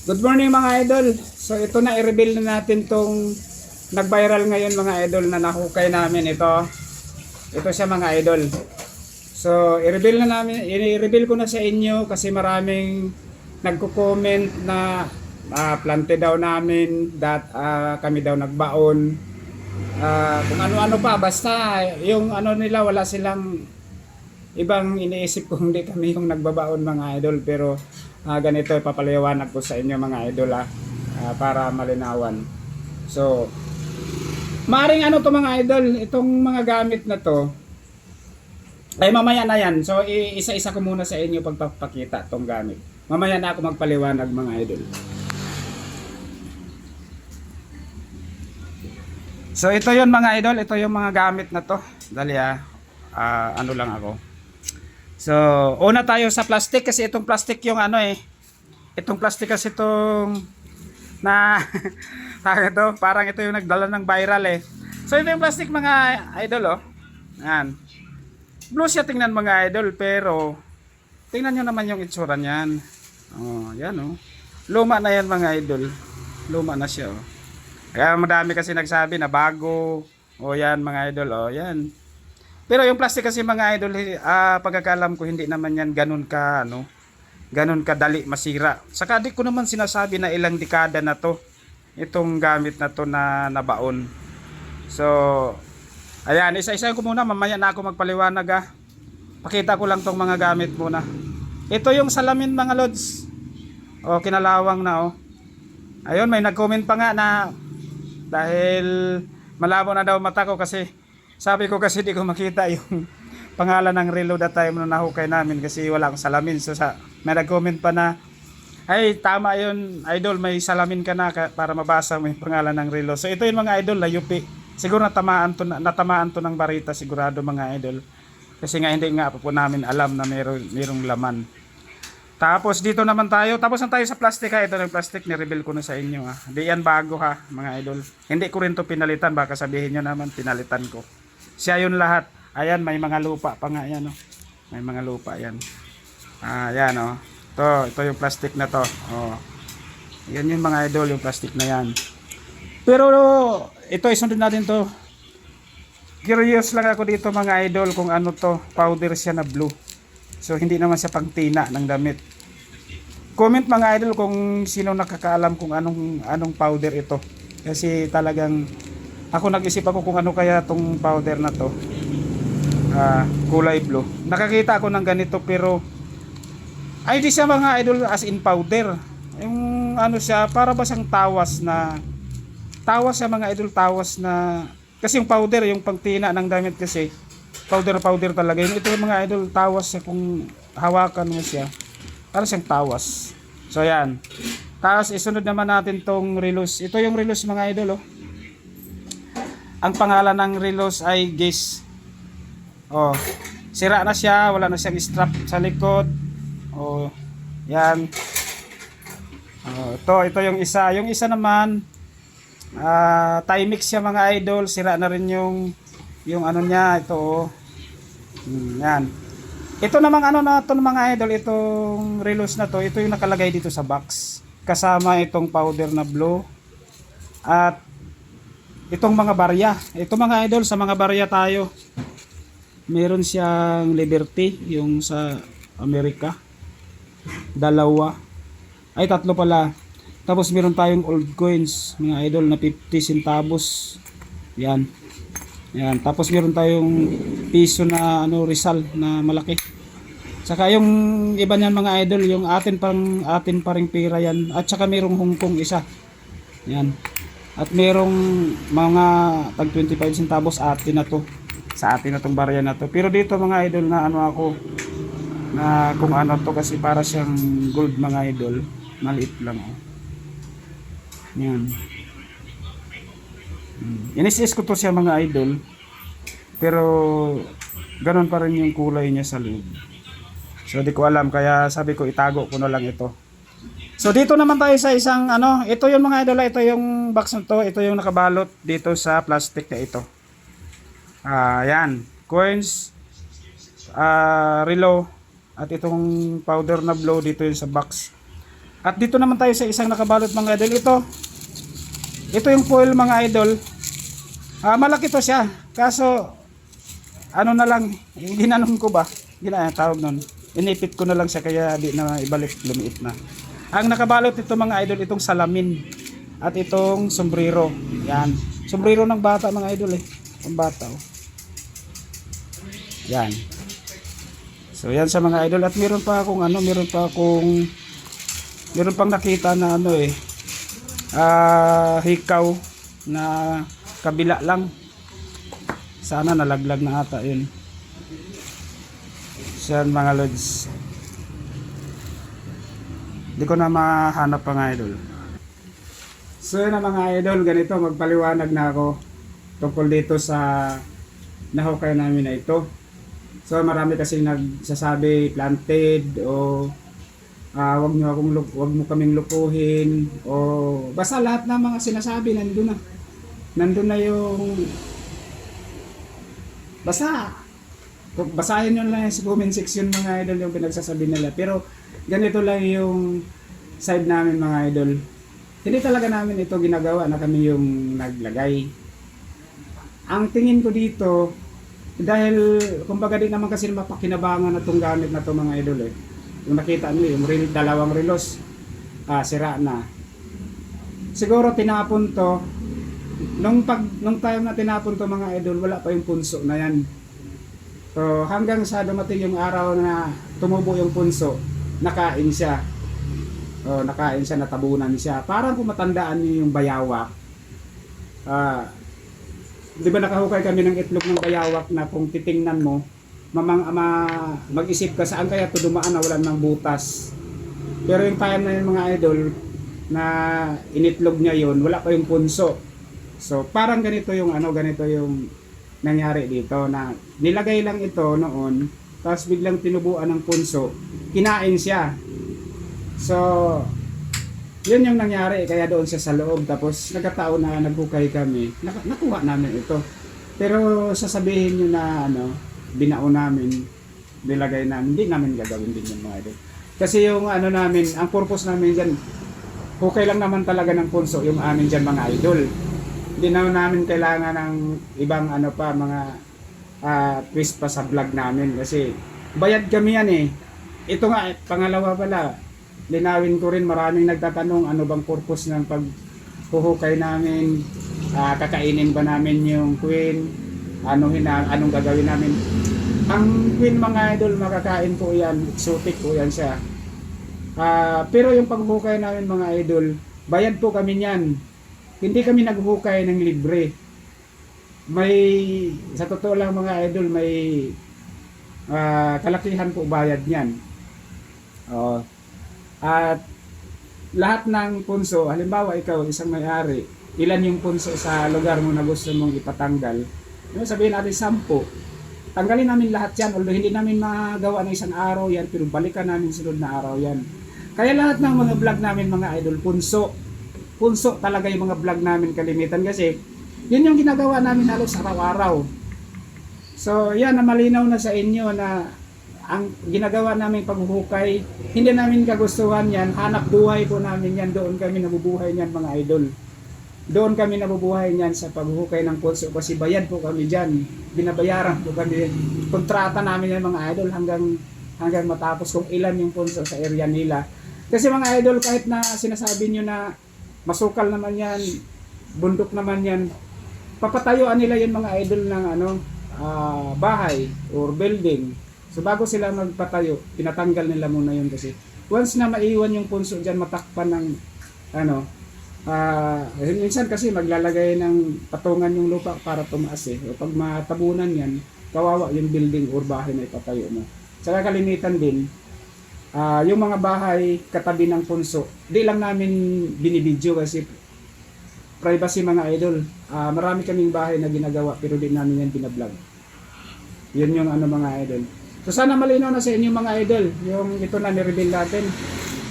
Good morning mga idol. So ito na i-reveal na natin tong nag-viral ngayon mga idol na nahukay namin ito. Ito siya mga idol. So i-reveal na namin, i-reveal ko na sa inyo kasi maraming nagko-comment na ah, plante daw namin that ah, kami daw nagbaon. Ah, kung ano-ano pa basta yung ano nila wala silang ibang iniisip ko hindi kami yung nagbabaon mga idol pero ah, ganito ipapaliwanag ko sa inyo mga idol ah, ah, para malinawan. So maaring ano to mga idol itong mga gamit na to ay mamaya na yan. So isa-isa ko muna sa inyo pagpapakita tong gamit. Mamaya na ako magpaliwanag mga idol. So ito yon mga idol, ito yung mga gamit na to. Dali ah, Ah, ano lang ako. So, una tayo sa plastic kasi itong plastic yung ano eh. Itong plastic kasi itong na tawag ito, parang ito yung nagdala ng viral eh. So ito yung plastic mga idol oh. Yan. Blue siya tingnan mga idol pero tingnan nyo naman yung itsura niyan. Oh, yan oh. Luma na yan mga idol. Luma na siya oh. Kaya madami kasi nagsabi na bago. O yan mga idol, o yan. Pero yung plastic kasi mga idol, ah pagkakalam ko hindi naman yan ganun ka ano, ganun kadali masira. Saka di ko naman sinasabi na ilang dekada na to itong gamit na to na nabaon. So, ayan, isa-isa ko muna, mamaya na ako magpaliwanag ah. Pakita ko lang tong mga gamit muna. Ito yung salamin mga lods. O, kinalawang na oh. Ayun, may nag-comment pa nga na dahil malabo na daw mata ko kasi sabi ko kasi di ko makita yung pangalan ng reload that time na nahukay namin kasi wala akong salamin. So sa, may nag-comment pa na ay tama yun idol may salamin ka na para mabasa mo yung pangalan ng reload. So ito yung mga idol na yupi. Siguro natamaan to, na- natamaan to ng barita sigurado mga idol. Kasi nga hindi nga po namin alam na meron, merong laman. Tapos dito naman tayo. Tapos na tayo sa plastic ha. Ito ng plastic. Ni-reveal ko na sa inyo ha. Di yan bago ha mga idol. Hindi ko rin to pinalitan. Baka sabihin nyo naman pinalitan ko. Siya yun lahat. Ayan may mga lupa pa nga yan oh. May mga lupa yan. Ah yan oh. Ito, ito yung plastic na to. Oh. Yan yung mga idol yung plastic na yan. Pero ito isunod natin to. Curious lang ako dito mga idol kung ano to. Powder siya na blue. So hindi naman siya pangtina ng damit. Comment mga idol kung sino nakakaalam kung anong anong powder ito. Kasi talagang ako nag-isip ako kung ano kaya tong powder na to. Ah, kulay blue. Nakakita ako ng ganito pero ay di siya mga idol as in powder. Yung ano siya para ba siyang tawas na tawas siya mga idol tawas na kasi yung powder yung pangtina ng damit kasi powder powder talaga yun ito yung mga idol tawas siya kung hawakan mo siya para siyang tawas so yan tapos isunod naman natin tong relos ito yung relos mga idol oh ang pangalan ng relos ay Giz oh sira na siya wala na siyang strap sa likod oh yan oh, ito ito yung isa yung isa naman ah Timex siya mga idol sira na rin yung yung ano niya ito oh Hmm, yan. Ito namang ano na to mga idol, itong relos na to, ito yung nakalagay dito sa box. Kasama itong powder na blue. At itong mga barya. Ito mga idol, sa mga barya tayo. Meron siyang Liberty, yung sa Amerika. Dalawa. Ay, tatlo pala. Tapos meron tayong old coins, mga idol, na 50 centavos. Yan. Yan, tapos meron tayong piso na ano Rizal na malaki. Saka yung iba niyan mga idol, yung atin pang atin pa ring pera yan. At saka merong Hong Kong isa. Yan. At merong mga tag 25 centavos atin na to. Sa atin na tong barya na to. Pero dito mga idol na ano ako na kung ano to kasi para siyang gold mga idol. Maliit lang oh. Yan. Hmm. Inisis ko to siya mga idol. Pero ganun pa rin yung kulay niya sa loob. So di ko alam kaya sabi ko itago ko na lang ito. So dito naman tayo sa isang ano, ito yung mga idol, ito yung box na to, ito yung nakabalot dito sa plastic na ito. Ah, yan. Coins ah relo at itong powder na blow dito yung sa box. At dito naman tayo sa isang nakabalot mga idol. Ito, ito yung foil mga idol. Ah, malaki to siya. Kaso, ano na lang, ginanon ko ba? Gina, tawag nun. Inipit ko na lang siya kaya di na ibalik, lumiit na. Ang nakabalot ito mga idol, itong salamin. At itong sombrero. Yan. Sombrero ng bata mga idol eh. Ang bata oh. Yan. So yan sa mga idol at meron pa akong ano, meron pa akong meron pang nakita na ano eh ah hikaw na kabila lang. Sana nalaglag na ata yun. So yan mga lods. Hindi ko na mahanap pa mga idol. So yun na mga idol, ganito magpaliwanag na ako tungkol dito sa nahukay namin na ito. So marami kasi nagsasabi planted o ah wag niyo akong wag mo kaming lukuhin o basta lahat ng mga sinasabi nandun na. Nandun na yung basta basahin nyo lang sa comment section mga idol yung pinagsasabi nila. Pero ganito lang yung side namin mga idol. Hindi talaga namin ito ginagawa na kami yung naglagay. Ang tingin ko dito, dahil kumbaga din naman kasi mapakinabangan na itong gamit na to mga idol eh. Yung nakita nyo yung reel, dalawang relos, ah, sira na. Siguro tinapon to, nung, pag, nung time na tinapon to mga idol, wala pa yung punso na yan. So hanggang sa dumating yung araw na tumubo yung punso, nakain siya. O, nakain siya, natabunan siya. Parang kung matandaan niyo yung bayawak, ah, di ba nakahukay kami ng itlog ng bayawak na kung titingnan mo, mamang ama, mag-isip ka saan kaya ito dumaan na wala ng butas. Pero yung time na yun mga idol, na initlog niya yon wala pa yung punso. So parang ganito yung ano, ganito yung nangyari dito na nilagay lang ito noon, tapos biglang tinubuan ng punso, kinain siya. So, yun yung nangyari kaya doon siya sa loob. Tapos nagkataon na naghukay kami. Nak- nakuha namin ito. Pero sasabihin nyo na ano binao namin nilagay namin hindi namin gagawin din yung mga idol kasi yung ano namin ang purpose namin dyan hukay lang naman talaga ng punso yung amin dyan mga idol. Hindi naman namin kailangan ng ibang ano pa mga ah, twist pa sa vlog namin. Kasi bayad kami yan eh. Ito nga eh, pangalawa pala linawin ko rin maraming nagtatanong ano bang purpose ng paghuhukay namin? Ah, kakainin ba namin yung queen? Ano hina, anong gagawin namin? Ang queen mga idol makakain po yan. Exotic po yan siya. Ah, pero yung paghukay namin mga idol bayad po kami niyan. Hindi kami naghukay ng libre. May sa totoo lang mga idol may ah, kalakihan po bayad niyan. Oh at lahat ng punso, halimbawa ikaw isang may-ari, ilan yung punso sa lugar mo na gusto mong ipatanggal? Yung sabihin natin sampu. Tanggalin namin lahat yan, although hindi namin magawa ng isang araw yan, pero balikan namin sunod na araw yan. Kaya lahat ng mga vlog namin mga idol, punso. Punso talaga yung mga vlog namin kalimitan kasi yun yung ginagawa namin halos araw-araw. So yan, na malinaw na sa inyo na ang ginagawa namin paghuhukay, hindi namin kagustuhan yan, hanap buhay po namin yan, doon kami nabubuhay niyan mga idol. Doon kami nabubuhay niyan sa paghuhukay ng punso kasi bayad po kami diyan. Binabayaran po kami. Kontrata namin yan mga idol hanggang hanggang matapos kung ilan yung punso sa area nila. Kasi mga idol kahit na sinasabi niyo na masukal naman yan, bundok naman yan, papatayuan nila yung mga idol ng ano ah, bahay or building. So bago sila magpatayo, tinatanggal nila muna yun kasi once na maiwan yung punso diyan matakpan ng ano ah minsan kasi maglalagay ng patungan yung lupa para tumaas eh. O pag matabunan yan, kawawa yung building or bahay na ipatayo mo. Saka kalimitan din, ah yung mga bahay katabi ng punso, di lang namin binibidyo kasi privacy mga idol. Ah marami kaming bahay na ginagawa pero di namin yan binablog. Yun yung ano mga idol. So sana malinaw na sa inyo mga idol, yung ito na ni-reveal natin.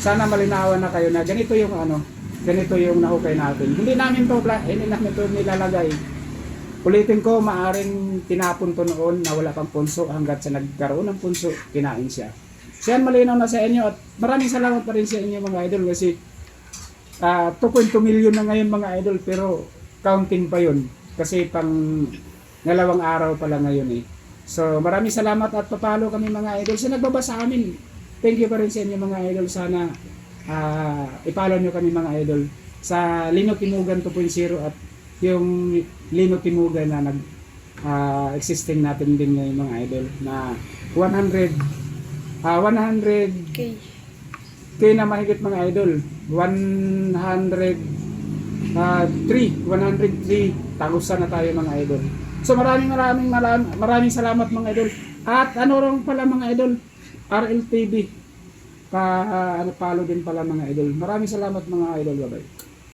Sana malinawan na kayo na ganito yung ano, ganito yung nahukay natin. Hindi namin to, hindi namin to nilalagay. Ulitin ko, maaring tinapon noon na wala pang punso hanggat sa nagkaroon ng punso, kinain siya. So yan, malinaw na sa inyo at maraming salamat pa rin sa inyo mga idol kasi ah 2.2 million na ngayon mga idol pero counting pa yun kasi pang dalawang araw pa lang ngayon eh. So maraming salamat at papalo kami mga idol sa nagbabasa amin. Thank you pa rin sa inyo mga idol. Sana ah ipalo nyo kami mga idol sa Lino Timugan 2.0 at yung Lino Timugan na nag ah, existing natin din ngayon mga idol na 100 ah 100 Okay. kaya na mahigit mga idol 100 ah 3 103 tagusan na tayo mga idol so maraming maraming maraming, maraming salamat mga idol. At ano rin pala mga idol? RLTV pa ah, ano follow din pala mga idol. Maraming salamat mga idol. Bye bye